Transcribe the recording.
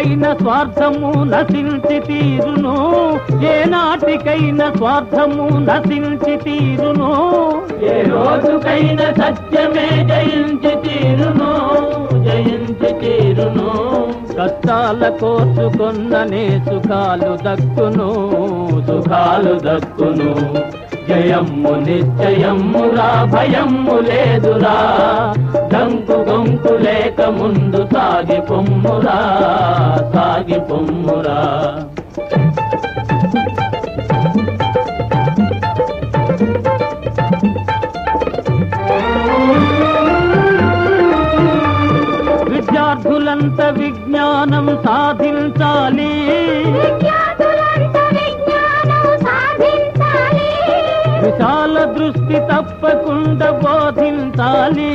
నాటికైనా స్వార్థము నశించి తీరును. ఏ నాటికైనా స్వార్థము నశించి తీరును. ఏ రోజుకైనా సత్యమే జయించి తీరును. జయించి తీరును. కష్టాల కోర్చుకొన్ననే సుఖాలు దక్కును. సుఖాలు దక్కును. జయమ్ము నిశ్చయమ్మురా భయమ్ము లేదురా. లేక ముందు తాగి పొమ్మురా తాగి పొమ్మురా. విద్యార్థులంత విజ్ఞానం సాధించాలి. విద్యార్థులంత విజ్ఞానం సాధించాలి విశాల దృష్టి తప్పకుండా బోధించాలి.